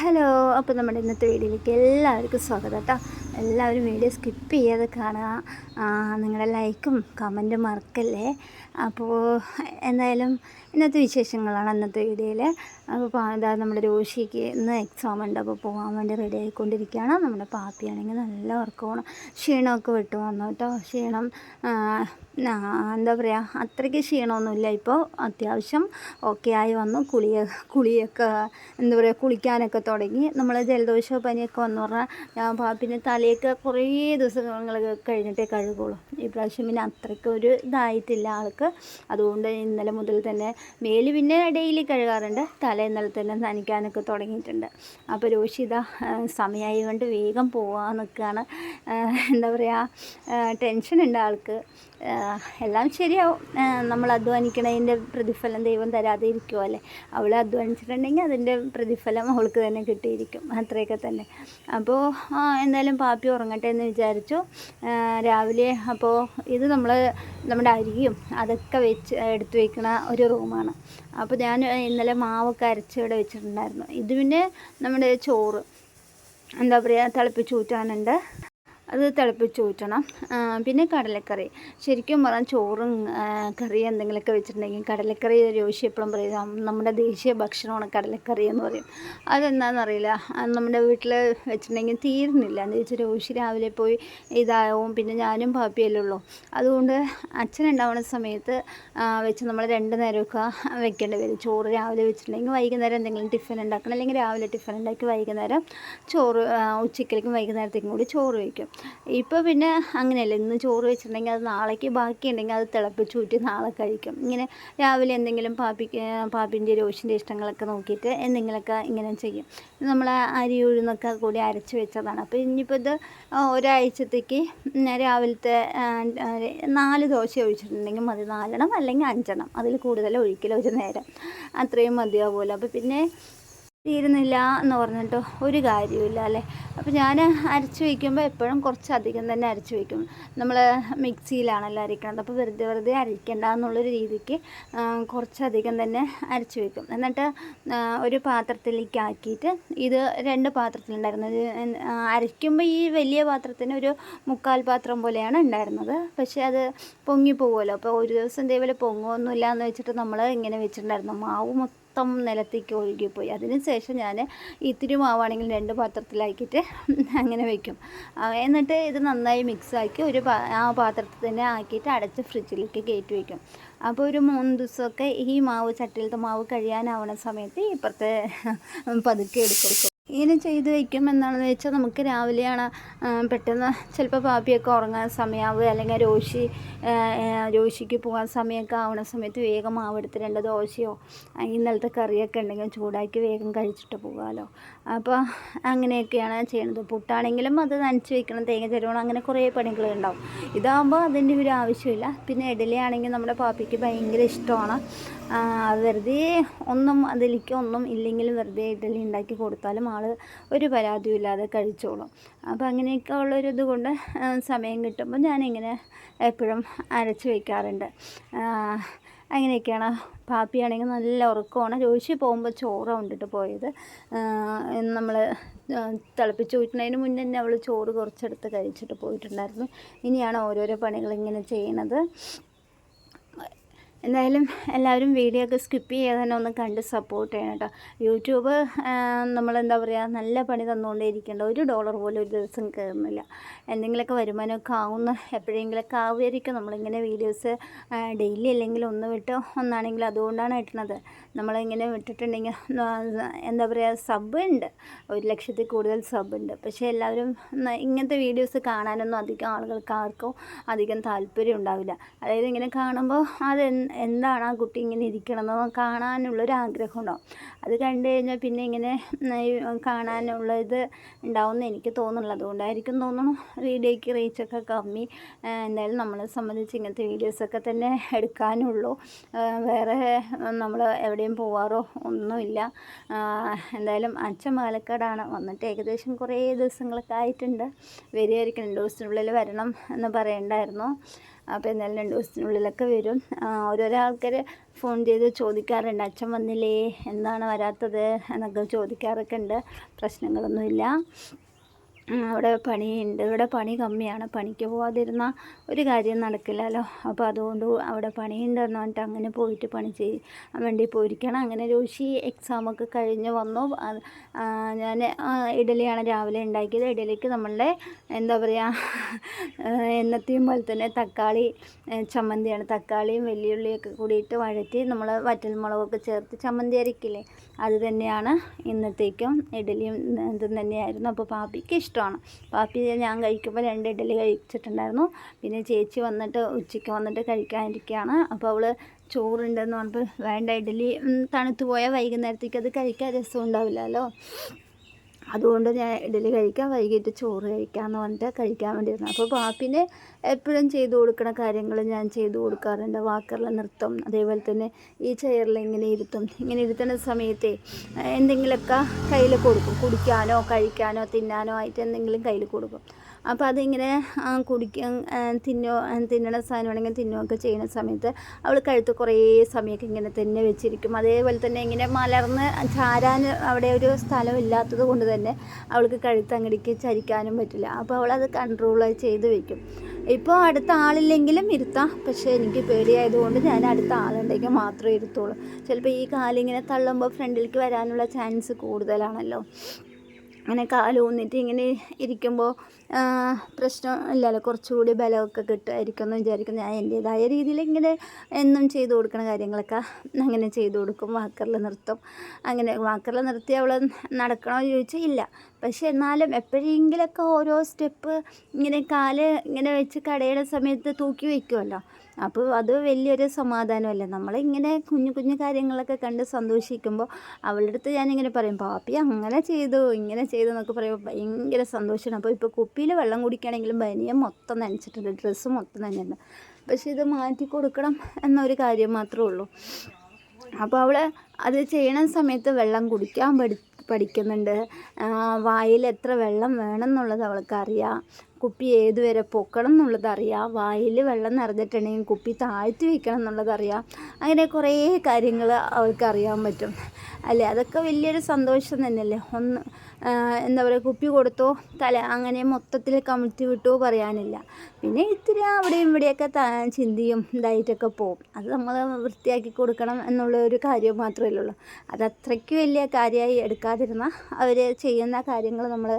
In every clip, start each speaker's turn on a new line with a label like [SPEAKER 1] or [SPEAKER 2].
[SPEAKER 1] Hello അപ്പോൾ നമ്മുടെ ഇന്നത്തെ വീഡിയോയിലേക്ക് എല്ലാവർക്കും സ്വാഗതം കേട്ടോ. എല്ലാവരും വീഡിയോ സ്കിപ്പ് ചെയ്യാതെ കാണുക. നിങ്ങളുടെ ലൈക്കും കമന്റും മറക്കല്ലേ? അപ്പോൾ എന്തായാലും ഇന്നത്തെ വിശേഷങ്ങളാണ് അന്നത്തെ വീഡിയോയിൽ അപ്പോൾ ഇതാ നമ്മുടെ രോഷിക്ക് ഇന്ന് എക്സാം ഉണ്ട്. അപ്പോൾ പോകാൻ വേണ്ടി റെഡി ആയിക്കൊണ്ടിരിക്കുകയാണ്. നമ്മുടെ പാപ്പിയാണെങ്കിൽ നല്ല ഉറക്കമാണ്. ക്ഷീണമൊക്കെ വിട്ടു വന്നു കേട്ടോ. ക്ഷീണം എന്താ പറയുക അത്രയ്ക്ക് ക്ഷീണമൊന്നുമില്ല. ഇപ്പോൾ അത്യാവശ്യം ഓക്കെ ആയി വന്നു. കുളിയ കുളിയൊക്കെ എന്താ പറയുക കുളിക്കാനൊക്കെ തുടങ്ങി. നമ്മൾ ജലദോഷമോ പനിയൊക്കെ വന്നു പറഞ്ഞാൽ ഞാൻ പാപ്പിന് തലയൊക്കെ കുറേ ദിവസങ്ങൾ കഴിഞ്ഞിട്ടേ കഴുകുള്ളൂ. ഈ പ്രാവശ്യം പിന്നെ അത്രയ്ക്ക് ഒരു ഇതായിട്ടില്ല ആൾക്ക്. അതുകൊണ്ട് ഇന്നലെ മുതൽ തന്നെ മേൽ പിന്നെ ഡെയിലി കഴുകാറുണ്ട് തല ഇന്നലെ തന്നെ നനയ്ക്കാനൊക്കെ തുടങ്ങിയിട്ടുണ്ട്. അപ്പോൾ രോഷിത സമയമായി കൊണ്ട് വേഗം പോകാൻ നിൽക്കുകയാണ് എന്താ പറയുക ടെൻഷൻ ഉണ്ട് ആൾക്ക്. എല്ലാം ശരിയാവും. നമ്മൾ അധ്വാനിക്കണതിന്റെ പ്രതിഫലം ദൈവം തരാതെ ഇരിക്കുമോ അല്ലേ? അവൾ അധ്വാനിച്ചിട്ടുണ്ടെങ്കിൽ അതിന്റെ പ്രതിഫലം അവൾക്ക് തന്നെ കിട്ടിയിരിക്കും. അത്രയൊക്കെ തന്നെ. അപ്പോൾ എന്തായാലും പാപ്പി ഉറങ്ങട്ടെ എന്ന് വിചാരിച്ചു. രാവിലെ അപ്പോൾ ഇത് നമ്മൾ നമ്മുടെ അരിയും അതൊക്കെ വെച്ച് എടുത്തു വയ്ക്കണ ഒരു റൂമാണ്. അപ്പോൾ ഞാൻ ഇന്നലെ മാവൊക്കെ അരച്ച് ഇവിടെ വെച്ചിട്ടുണ്ടായിരുന്നു. ഇത് പിന്നെ നമ്മുടെ ചോറ്. എന്താ പറയുക തിളപ്പിച്ച് ഊറ്റാനുണ്ട്. അത് തിളപ്പിച്ച് ഊറ്റണം. പിന്നെ കടലക്കറി. ശരിക്കും പറഞ്ഞാൽ ചോറും കറിയും കറി എന്തെങ്കിലുമൊക്കെ വെച്ചിട്ടുണ്ടെങ്കിൽ കടലക്കറി രോഷി എപ്പോഴും പറയും. നമ്മുടെ ദേശീയ ഭക്ഷണമാണ് കടലക്കറി എന്ന് പറയും. അതെന്താണെന്നറിയില്ല നമ്മുടെ വീട്ടിൽ വെച്ചിട്ടുണ്ടെങ്കിൽ തീരുന്നില്ല. എന്ന് വെച്ചാൽ രോഷി രാവിലെ പോയി ഇതാവും. പിന്നെ ഞാനും പാപ്പിയല്ലേ ഉള്ളൂ. അതുകൊണ്ട് അച്ഛൻ ഉണ്ടാവുന്ന സമയത്ത് വെച്ച് നമ്മൾ രണ്ട് നേരമൊക്കെ വെക്കേണ്ടി വരും. ചോറ് രാവിലെ വെച്ചിട്ടുണ്ടെങ്കിൽ വൈകുന്നേരം എന്തെങ്കിലും ടിഫിൻ ഉണ്ടാക്കണം. അല്ലെങ്കിൽ രാവിലെ ടിഫിൻ ഉണ്ടാക്കി വൈകുന്നേരം ചോറ് ഉച്ചക്കലേക്കും വൈകുന്നേരത്തേക്കും കൂടി ചോറ് വയ്ക്കും. ഇപ്പോൾ പിന്നെ അങ്ങനെയല്ല. ഇന്ന് ചോറ് വെച്ചിട്ടുണ്ടെങ്കിൽ അത് നാളേക്ക് ബാക്കിയുണ്ടെങ്കിൽ അത് തിളപ്പിച്ച് ഊറ്റി നാളെ കഴിക്കും. ഇങ്ങനെ രാവിലെ എന്തെങ്കിലും പാപ്പിക്ക് പാപ്പിന്റെ രോഷിന്റെ ഇഷ്ടങ്ങളൊക്കെ നോക്കിയിട്ട് എന്തെങ്കിലുമൊക്കെ ഇങ്ങനെ ചെയ്യും. നമ്മൾ അരി ഉഴുന്നൊക്കെ കൂടി അരച്ച് വെച്ചതാണ്. അപ്പോൾ ഇനിയിപ്പോൾ ഇത് ഒരാഴ്ചത്തേക്ക് രാവിലത്തെ നാല് ദോശ ഒഴിച്ചിട്ടുണ്ടെങ്കിൽ മതി. നാലെണ്ണം അല്ലെങ്കിൽ അഞ്ചെണ്ണം. അതിൽ കൂടുതൽ ഒഴിക്കലോ ഒരു നേരം. അത്രയും മതിയാവുമല്ലോ അപ്പോൾ പിന്നെ തീരുന്നില്ല എന്ന് പറഞ്ഞിട്ട് ഒരു കാര്യമില്ല അല്ലേ? അപ്പോൾ ഞാൻ അരച്ച് വയ്ക്കുമ്പോൾ എപ്പോഴും കുറച്ചധികം തന്നെ അരച്ച് വയ്ക്കും. നമ്മൾ മിക്സിയിലാണല്ലോ അരയ്ക്കുന്നത് അപ്പോൾ വെറുതെ വെറുതെ അരയ്ക്കണ്ട എന്നുള്ളൊരു രീതിക്ക് കുറച്ചധികം തന്നെ അരച്ച് വയ്ക്കും. എന്നിട്ട് ഒരു പാത്രത്തിലേക്ക് ആക്കിയിട്ട് ഇത് രണ്ട് പാത്രത്തിലുണ്ടായിരുന്നത് അരയ്ക്കുമ്പോൾ ഈ വലിയ പാത്രത്തിന് ഒരു മുക്കാൽ പാത്രം പോലെയാണ് ഉണ്ടായിരുന്നത്. പക്ഷേ അത് പൊങ്ങി പോകുമല്ലോ അപ്പോൾ ഒരു ദിവസം ഇതേപോലെ പൊങ്ങുമൊന്നുമില്ല എന്ന് വെച്ചിട്ട് നമ്മൾ ഇങ്ങനെ വെച്ചിട്ടുണ്ടായിരുന്നു. മാവ് മൊത്തം നിലത്തേക്ക് ഒഴുകിപ്പോയി. അതിന് ശേഷം ഞാൻ ഇത്തിരി മാവാണെങ്കിൽ രണ്ട് പാത്രത്തിലാക്കിയിട്ട് അങ്ങനെ വെക്കും. എന്നിട്ട് ഇത് നന്നായി മിക്സാക്കി ഒരു ആ പാത്രത്തിൽ തന്നെ ആക്കിയിട്ട് അടച്ച് ഫ്രിഡ്ജിലേക്ക് കയറ്റി വയ്ക്കും അപ്പോൾ ഒരു മൂന്ന് ദിവസമൊക്കെ ഈ മാവ് ചട്ടിയിലത്തെ മാവ് കഴിയാനാവണ സമയത്ത് ഇപ്പുറത്തെ പതുക്കെ എടുക്കും. ഇങ്ങനെ ചെയ്ത് വയ്ക്കും എന്താണെന്ന് വെച്ചാൽ നമുക്ക് രാവിലെയാണ് പെട്ടെന്ന് ചിലപ്പോൾ പാപ്പിയൊക്കെ ഉറങ്ങാൻ സമയമാവുക അല്ലെങ്കിൽ രോഷി ആ, ആ, രോഷിക്ക് പോകാൻ സമയമൊക്കെ ആവുന്ന സമയത്ത് വേഗം മാവെടുത്ത് രണ്ട് ദോശയോ ആ, ഇന്നലത്തെ കറിയൊക്കെ ഉണ്ടെങ്കിൽ ചൂടാക്കി വേഗം കഴിച്ചിട്ട് പോകാമല്ലോ. അപ്പോൾ അങ്ങനെയൊക്കെയാണ് ചെയ്യുന്നത്. പുട്ടാണെങ്കിലും അത് നനച്ച് വെക്കണം. തേങ്ങ ചെരുവണം. അങ്ങനെ കുറേ പണികളുണ്ടാവും ഇതാകുമ്പോൾ അതിന്റെ ഒരു ആവശ്യമില്ല. പിന്നെ ഇഡലിയാണെങ്കിൽ നമ്മുടെ പാപ്പിക്ക് ഭയങ്കര ഇഷ്ടമാണ്. ആ, വെറുതെ ഒന്നും അതിലേക്ക് ഒന്നും ഇല്ലെങ്കിലും വെറുതെ ഇഡലി ഉണ്ടാക്കി കൊടുത്താലും ഒരു പരാതിയും ഇല്ലാതെ കഴിച്ചോളും. അപ്പോൾ അങ്ങനെയൊക്കെ ഉള്ളൊരിത് കൊണ്ട് സമയം കിട്ടുമ്പോൾ ഞാനിങ്ങനെ എപ്പോഴും അരച്ച് വയ്ക്കാറുണ്ട്. അങ്ങനെയൊക്കെയാണ്. പാപ്പിയാണെങ്കിൽ നല്ല ഉറക്കമാണ്. രോഷി പോകുമ്പോൾ ചോറ് കൊണ്ടിട്ട് പോയത്. നമ്മൾ തിളപ്പിച്ച് ഊറ്റുന്നതിന് മുന്നേ തന്നെ അവൾ ചോറ് കുറച്ചെടുത്ത് കഴിച്ചിട്ട് പോയിട്ടുണ്ടായിരുന്നു. ഇനിയാണ് ഓരോരോ പണികൾ ഇങ്ങനെ ചെയ്യണത്. എന്തായാലും എല്ലാവരും വീഡിയോ ഒക്കെ സ്കിപ്പ് ചെയ്യാതെ തന്നെ ഒന്ന് കണ്ട് സപ്പോർട്ട് ചെയ്യണം കേട്ടോ യൂട്യൂബ് നമ്മളെന്താ പറയുക നല്ല പണി തന്നുകൊണ്ടേ ഇരിക്കേണ്ട ഒരു ഡോളർ പോലും ഒരു ദിവസം കയറുന്നില്ല എന്തെങ്കിലുമൊക്കെ വരുമാനമൊക്കെ ആവുന്ന എപ്പോഴെങ്കിലുമൊക്കെ ആവുമായിരിക്കും. നമ്മളിങ്ങനെ വീഡിയോസ് ഡെയിലി അല്ലെങ്കിൽ ഒന്ന് വിട്ട് ഒന്നാണെങ്കിൽ അതുകൊണ്ടാണ് ഇട്ടുന്നത് നമ്മളിങ്ങനെ വിട്ടിട്ടുണ്ടെങ്കിൽ എന്താ പറയുക സബ് ഉണ്ട്. ഒരു ലക്ഷത്തിൽ കൂടുതൽ സബ് ഉണ്ട്. പക്ഷേ എല്ലാവരും ഇങ്ങനത്തെ വീഡിയോസ് കാണാനൊന്നും അധികം ആളുകൾക്ക് ആർക്കും അധികം താല്പര്യം ഉണ്ടാവില്ല. അതായത് ഇങ്ങനെ കാണുമ്പോൾ അത് എന്താണ് ആ കുട്ടി ഇങ്ങനെ ഇരിക്കണമെന്ന് കാണാനുള്ളൊരു ആഗ്രഹം ഉണ്ടാവും അത് കണ്ടു കഴിഞ്ഞാൽ പിന്നെ ഇങ്ങനെ കാണാനുള്ള ഇത് ഉണ്ടാവുമെന്ന് എനിക്ക് തോന്നുന്നുള്ളത് അതുകൊണ്ടായിരിക്കും തോന്നുന്നു വീഡിയോയ്ക്ക് റീച്ചൊക്കെ കമ്മി. എന്തായാലും നമ്മളെ സംബന്ധിച്ച് ഇങ്ങനത്തെ വീഡിയോസൊക്കെ തന്നെ എടുക്കാനുള്ളൂ. വേറെ നമ്മൾ എവിടെയും പോവാറോ ഒന്നുമില്ല. എന്തായാലും അച്ഛൻ പാലക്കാടാണ്. വന്നിട്ട് ഏകദേശം കുറേ ദിവസങ്ങളൊക്കെ ആയിട്ടുണ്ട്. വരികയായിരിക്കും രണ്ട് ദിവസത്തിനുള്ളിൽ വരണം എന്ന് പറയണ്ടായിരുന്നു. അപ്പോൾ എന്നാലും രണ്ട് ദിവസത്തിനുള്ളിലൊക്കെ വരും. ഓരോരോ ആൾക്കാർ ഫോൺ ചെയ്ത് ചോദിക്കാറുണ്ട്. അച്ഛൻ വന്നില്ലേ? എന്താണ് വരാത്തത്? എന്നൊക്കെ ചോദിക്കാറൊക്കെ ഉണ്ട്. പ്രശ്നങ്ങളൊന്നുമില്ല. അവിടെ പണിയുണ്ട്. ഇവിടെ പണി കമ്മിയാണ്. പണിക്ക് പോവാതിരുന്ന ഒരു കാര്യം നടക്കില്ലല്ലോ. അപ്പോൾ അതുകൊണ്ട് അവിടെ പണിയുണ്ടെന്ന് പറഞ്ഞിട്ട് അങ്ങനെ പോയിട്ട് പണി ചെയ് വേണ്ടി പോയിരിക്കണം. അങ്ങനെ രോഷി എക്സാമൊക്കെ കഴിഞ്ഞ് വന്നു. ഞാൻ ഇഡലിയാണ് രാവിലെ ഉണ്ടാക്കിയത്. ഇഡലിക്ക് നമ്മളുടെ എന്താ പറയുക എന്നത്തെയും പോലെ തന്നെ തക്കാളി ചമ്മന്തിയാണ്. തക്കാളിയും വെല്ലുള്ളിയൊക്കെ കൂടിയിട്ട് വഴറ്റി നമ്മൾ വറ്റൽ വറ്റൽമുളകൊക്കെ ചേർത്ത് ചമ്മന്തി അരക്കില്ലേ? അത് തന്നെയാണ് ഇന്നത്തേക്കും ഇഡലിയും ഇതും തന്നെയായിരുന്നു. അപ്പോൾ പാപ്പിക്ക് ഇഷ്ടമാണ്. പാപ്പി ഞാൻ കഴിക്കുമ്പോൾ രണ്ട് ഇഡലി കഴിച്ചിട്ടുണ്ടായിരുന്നു. പിന്നെ ചേച്ചി വന്നിട്ട് ഉച്ചയ്ക്ക് വന്നിട്ട് കഴിക്കാനിരിക്കുകയാണ്. അപ്പോൾ അവൾ ചോറുണ്ടെന്ന് പറഞ്ഞപ്പോൾ വേണ്ട ഇഡലി തണുത്തു പോയാൽ വൈകുന്നേരത്തേക്ക് അത് കഴിക്കാൻ രസം ഉണ്ടാവില്ലല്ലോ. അതുകൊണ്ട് ഞാൻ ഇഡലി കഴിക്കാം വൈകിട്ട് ചോറ് കഴിക്കാമെന്ന് പറഞ്ഞിട്ട് കഴിക്കാൻ വേണ്ടിയിരുന്നു. അപ്പോൾ പാപ്പിന് എപ്പോഴും ചെയ്തു കൊടുക്കുന്ന കാര്യങ്ങൾ ഞാൻ ചെയ്തു കൊടുക്കാറുണ്ട്. വാക്കറിലെ നൃത്തം അതേപോലെ തന്നെ ഈ ചെയറിൽ ഇങ്ങനെ ഇരുത്തും. ഇങ്ങനെ ഇരുത്തുന്ന സമയത്തെ എന്തെങ്കിലുമൊക്കെ കയ്യിൽ കൊടുക്കും. കുടിക്കാനോ കഴിക്കാനോ തിന്നാനോ ആയിട്ട് എന്തെങ്കിലും കയ്യിൽ കൊടുക്കും. അപ്പോൾ അതിങ്ങനെ കുടിക്കും തിന്നോ തിന്നണ തിന്നണ സാധനമാണെങ്കിൽ തിന്നുകയൊക്കെ ചെയ്യുന്ന സമയത്ത് അവൾ കഴുത്ത് കുറേ സമയമൊക്കെ ഇങ്ങനെ തന്നെ വെച്ചിരിക്കും. അതേപോലെ തന്നെ ഇങ്ങനെ മലർന്ന് ചാരാൻ അവിടെ ഒരു സ്ഥലം ഇല്ലാത്തത് കൊണ്ട് തന്നെ അവൾക്ക് കഴുത്ത് അങ്ങടിക്ക് ചരിക്കാനും പറ്റില്ല. അപ്പോൾ അവളത് കൺട്രോൾ ചെയ്ത് വെക്കും. ഇപ്പോൾ അടുത്ത ആളില്ലെങ്കിലും ഇരുത്താം. പക്ഷേ എനിക്ക് പേടിയായതുകൊണ്ട് ഞാൻ അടുത്ത ആളുണ്ടെങ്കിൽ മാത്രമേ ഇരുത്തുള്ളൂ. ചിലപ്പോൾ ഈ കാലിങ്ങനെ തള്ളുമ്പോൾ ഫ്രണ്ടിലേക്ക് വരാനുള്ള ചാൻസ് കൂടുതലാണല്ലോ. അങ്ങനെ കാലൂന്നിട്ട് ഇങ്ങനെ ഇരിക്കുമ്പോൾ പ്രശ്നം ഇല്ലല്ലോ. കുറച്ചുകൂടി ബലമൊക്കെ കിട്ടുമായിരിക്കും എന്ന് വിചാരിക്കുന്നു. ഞാൻ എന്റേതായ രീതിയിൽ ഇങ്ങനെ എന്നും ചെയ്തു കൊടുക്കുന്ന കാര്യങ്ങളൊക്കെ അങ്ങനെ ചെയ്തു കൊടുക്കും. വാക്കറിൽ നിർത്തും അങ്ങനെ വാക്കറിൽ നിർത്തി അവൾ നടക്കണോ ചോദിച്ചാൽ ഇല്ല. പക്ഷെ എന്നാലും എപ്പോഴെങ്കിലൊക്കെ ഓരോ സ്റ്റെപ്പ് ഇങ്ങനെ കാൽ ഇങ്ങനെ വെച്ച് കടയുടെ സമയത്ത് തൂക്കി വയ്ക്കുമല്ലോ അപ്പോൾ അത് വലിയൊരു സമാധാനമല്ലേ? നമ്മളിങ്ങനെ കുഞ്ഞു കുഞ്ഞു കാര്യങ്ങളൊക്കെ കണ്ട് സന്തോഷിക്കുമ്പോൾ അവളുടെ അടുത്ത് ഞാനിങ്ങനെ പറയും പാപ്പി അങ്ങനെ ചെയ്തു ഇങ്ങനെ ചെയ്തു എന്നൊക്കെ പറയുമ്പോൾ ഭയങ്കര സന്തോഷമാണ്. അപ്പോൾ ഇപ്പോൾ കുപ്പിയിൽ വെള്ളം കുടിക്കുകയാണെങ്കിലും ബനിയൻ മൊത്തം നനച്ചിട്ടുണ്ട് ഡ്രസ്സ് മൊത്തം നനയുണ്ട് പക്ഷേ ഇത് മാറ്റി കൊടുക്കണം എന്നൊരു കാര്യം മാത്രമേ ഉള്ളൂ. അപ്പോൾ അവൾ അത് ചെയ്യണ സമയത്ത് വെള്ളം കുടിക്കാൻ പഠി പഠിക്കുന്നുണ്ട്. വായിൽ എത്ര വെള്ളം വേണം എന്നുള്ളത് അവൾക്കറിയാം. കുപ്പി ഏതുവരെ പൊക്കണം എന്നുള്ളത് അറിയാം വായിൽ വെള്ളം നിറഞ്ഞിട്ടുണ്ടെങ്കിൽ കുപ്പി താഴ്ത്തി വയ്ക്കണം എന്നുള്ളത് അറിയാം അങ്ങനെ കുറേ കാര്യങ്ങൾ അവൾക്കറിയാൻ പറ്റും. അല്ലേ? അതൊക്കെ വലിയൊരു സന്തോഷം തന്നെയല്ലേ? ഒന്ന് എന്താ പറയുക കുപ്പി കൊടുത്തോ തല അങ്ങനെ മൊത്തത്തിൽ കമിഴ്ത്തി വിട്ടോ പറയാനില്ല. പിന്നെ ഇത്തിരി അവിടെയും ഇവിടെയൊക്കെ ചിന്തിയും ഇതായിട്ടൊക്കെ പോകും അത് നമ്മൾ വൃത്തിയാക്കി കൊടുക്കണം എന്നുള്ള ഒരു കാര്യം മാത്രമേ ഉള്ളൂ. അത് അത്രയ്ക്ക് വലിയ കാര്യമായി എടുക്കാതിരുന്ന അവർ ചെയ്യുന്ന കാര്യങ്ങൾ നമ്മൾ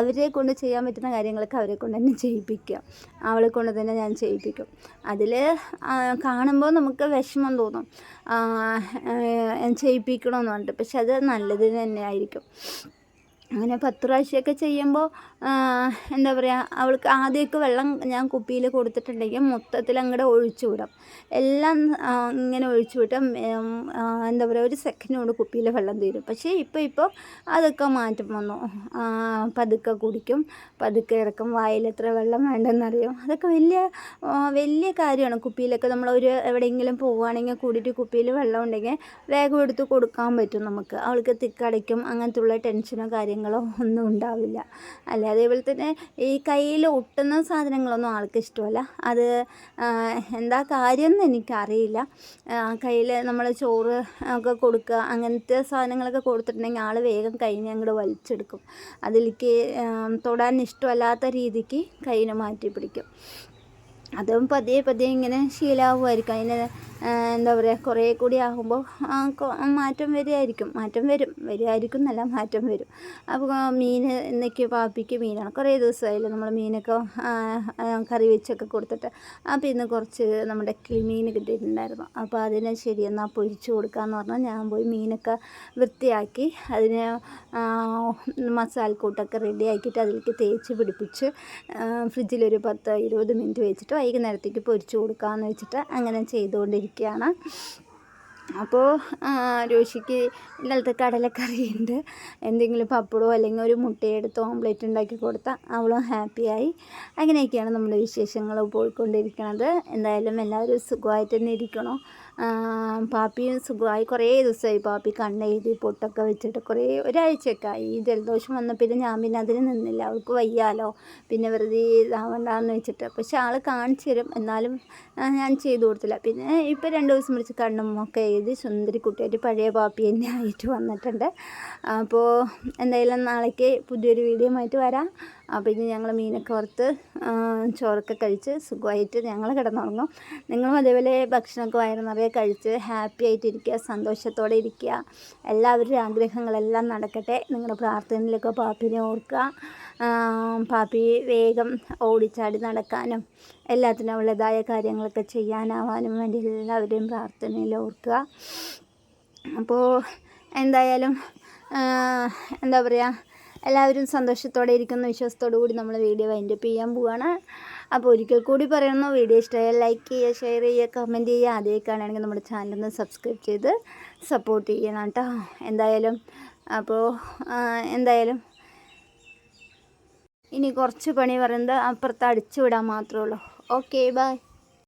[SPEAKER 1] അവരെ കൊണ്ട് ചെയ്യാൻ പറ്റുന്ന കാര്യങ്ങളൊക്കെ അവരെ കൊണ്ട് തന്നെ ചെയ്യിപ്പിക്കുക അവളെ കൊണ്ട് തന്നെ ഞാൻ ചെയ്യിപ്പിക്കും. അതിൽ കാണുമ്പോൾ നമുക്ക് വിഷമം തോന്നും. ചെയ്യിപ്പിക്കണമെന്ന് പറഞ്ഞിട്ട്. പക്ഷെ അത് നല്ലത് തന്നെ ആയിരിക്കും. അങ്ങനെ പത്ത് പ്രാവശ്യമൊക്കെ ചെയ്യുമ്പോൾ എന്താ പറയുക അവൾക്ക് ആദ്യമൊക്കെ വെള്ളം ഞാൻ കുപ്പിയിൽ കൊടുത്തിട്ടുണ്ടെങ്കിൽ മൊത്തത്തിൽ അങ്ങോട്ട് ഒഴിച്ചു വിടാം. എല്ലാം ഇങ്ങനെ ഒഴിച്ചു വിട്ട് എന്താ പറയുക ഒരു സെക്കൻഡ് കുപ്പിയിൽ വെള്ളം തീരും. പക്ഷേ ഇപ്പോൾ ഇപ്പോൾ അതൊക്കെ മാറ്റം വന്നു. പതുക്കെ കുടിക്കും പതുക്കെ ഇറക്കും വായിൽ എത്ര വെള്ളം വേണ്ടെന്നറിയും? അതൊക്കെ വലിയ വലിയ കാര്യമാണ്. കുപ്പിയിലൊക്കെ നമ്മൾ ഒരു എവിടെയെങ്കിലും പോവുകയാണെങ്കിൽ കൂടിയിട്ട് കുപ്പിയിൽ വെള്ളം ഉണ്ടെങ്കിൽ വേഗം എടുത്ത് കൊടുക്കാൻ പറ്റും നമുക്ക്. അവൾക്ക് തിക്കടയ്ക്കും അങ്ങനത്തെ ഉള്ള ടെൻഷനോ കാര്യങ്ങളോ ഒന്നും ഉണ്ടാവില്ല. അല്ല അതേപോലെ തന്നെ ഈ കയ്യിൽ ഒട്ടുന്ന സാധനങ്ങളൊന്നും ആൾക്ക് ഇഷ്ടമല്ല. അത് എന്താ കാര്യം എന്ന് എനിക്കറിയില്ല കയ്യിൽ നമ്മൾ ചോറ് ഒക്കെ കൊടുക്കുക അങ്ങനത്തെ സാധനങ്ങളൊക്കെ കൊടുത്തിട്ടുണ്ടെങ്കിൽ ആൾ വേഗം കൈയിനെ അങ്ങോട്ട് വലിച്ചെടുക്കും. അതിലേക്ക് തൊടാൻ ഇഷ്ടമല്ലാത്ത രീതിക്ക് കൈനെ മാറ്റി പിടിക്കും അതും പതിയെ പതിയെ ഇങ്ങനെ ശീലാവുമായിരിക്കും. അതിന് എന്താ പറയുക കുറേ കൂടി ആകുമ്പോൾ മാറ്റം വരുമായിരിക്കും മാറ്റം വരും. വരുമായിരിക്കും എന്നല്ല മാറ്റം വരും. അപ്പോൾ മീൻ എന്നൊക്കെ പാപ്പിക്ക് മീനാണ്. കുറേ ദിവസമായില്ലേ നമ്മൾ മീനൊക്കെ കറി വെച്ചൊക്കെ കൊടുത്തിട്ട്. അപ്പോൾ ഇന്ന് കുറച്ച് നമ്മുടെ കിളിമീൻ കിട്ടിയിട്ടുണ്ടായിരുന്നു. അപ്പോൾ അതിനെ ശരി എന്നാൽ പൊരിച്ച് കൊടുക്കാമെന്ന് പറഞ്ഞാൽ ഞാൻ പോയി മീനൊക്കെ വൃത്തിയാക്കി അതിന് മസാലക്കൂട്ടൊക്കെ റെഡിയാക്കിയിട്ട് അതിലേക്ക് തേച്ച് പിടിപ്പിച്ച് ഫ്രിഡ്ജിലൊരു പത്ത് ഇരുപത് മിനിറ്റ് വെച്ചിട്ട് വൈകുന്നേരത്തേക്ക് പൊരിച്ചു കൊടുക്കാമെന്ന് വെച്ചിട്ട് അങ്ങനെ ചെയ്തുകൊണ്ടിരിക്കുകയാണ്. അപ്പോൾ രോഷിക്ക് ഇന്നലത്തെ കടലക്കറിയുണ്ട്. എന്തെങ്കിലും പപ്പടോ അല്ലെങ്കിൽ ഒരു മുട്ടയെടുത്ത് ഓംലെറ്റ് ഉണ്ടാക്കി കൊടുത്താൽ അവളും ഹാപ്പിയായി. അങ്ങനെയൊക്കെയാണ് നമ്മുടെ വിശേഷങ്ങൾ പോയിക്കൊണ്ടിരിക്കുന്നത് എന്തായാലും എല്ലാവരും സുഖമായിട്ട് തന്നെ ഇരിക്കണോ പാപ്പിയും സുഖമായി കുറേ ദിവസമായി പാപ്പി കണ്ണെഴുതി പൊട്ടൊക്കെ വെച്ചിട്ട് കുറേ ഒരാഴ്ചയൊക്കെ ആയി ഈ ജലദോഷം വന്ന പിന്നെ ഞാൻ പിന്നെ അതിന് നിന്നില്ല. അവൾക്ക് വയ്യാലോ? പിന്നെ വെറുതെ ഇതാവണ്ടെന്ന് വെച്ചിട്ട്. പക്ഷെ ആൾ കാണിച്ചു തരും. എന്നാലും ഞാൻ ചെയ്തു കൊടുത്തില്ല. പിന്നെ ഇപ്പോൾ രണ്ട് ദിവസം വിളിച്ച് കണ്ണും ഒക്കെ എഴുതി സുന്ദരി കുട്ടിയായിട്ട് പഴയ പാപ്പി തന്നെ ആയിട്ട് വന്നിട്ടുണ്ട്. അപ്പോൾ എന്തായാലും നാളേക്ക് പുതിയൊരു വീഡിയോ ആയിട്ട് വരാം. അപ്പോൾ ഇനി ഞങ്ങൾ മീനൊക്കെ ഓർത്ത് ചോറൊക്കെ കഴിച്ച് സുഖമായിട്ട് ഞങ്ങൾ കിടന്നുറങ്ങും. നിങ്ങളും അതേപോലെ ഭക്ഷണമൊക്കെ വയറ് നിറയെ കഴിച്ച് ഹാപ്പി ആയിട്ട് ആയിട്ടിരിക്കുക സന്തോഷത്തോടെ ഇരിക്കുക. എല്ലാവരുടെയും ആഗ്രഹങ്ങളെല്ലാം നടക്കട്ടെ. നിങ്ങളുടെ പ്രാർത്ഥനയിലൊക്കെ പാപ്പിനെ ഓർക്കുക. പാപ്പി വേഗം ഓടിച്ചാടി നടക്കാനും എല്ലാത്തിനും അവളുടേതായ കാര്യങ്ങളൊക്കെ ചെയ്യാനാവാനും വേണ്ടി എല്ലാവരെയും പ്രാർത്ഥനയിൽ ഓർക്കുക. അപ്പോൾ എന്തായാലും എന്താ പറയുക എല്ലാവരും സന്തോഷത്തോടെ ഇരിക്കുന്ന. വിശ്വാസത്തോടു കൂടി നമ്മൾ വീഡിയോ വൈൻഡപ്പ് ചെയ്യാൻ പോവുകയാണ് അപ്പോൾ ഒരിക്കൽ കൂടി പറയുന്നു വീഡിയോ ഇഷ്ടമായാൽ ലൈക്ക് ചെയ്യുക ഷെയർ ചെയ്യുക കമന്റ് ചെയ്യുക. ആദ്യമായിട്ടാണെങ്കിൽ നമ്മുടെ ചാനലൊന്ന് സബ്സ്ക്രൈബ് ചെയ്ത് സപ്പോർട്ട് ചെയ്യണം കേട്ടോ. എന്തായാലും അപ്പോൾ എന്തായാലും. ഇനി കുറച്ച് പണി പറയുന്നത് അപ്പുറത്ത് അടിച്ചു വിടാൻ മാത്രമേ ഉള്ളൂ. Okay bye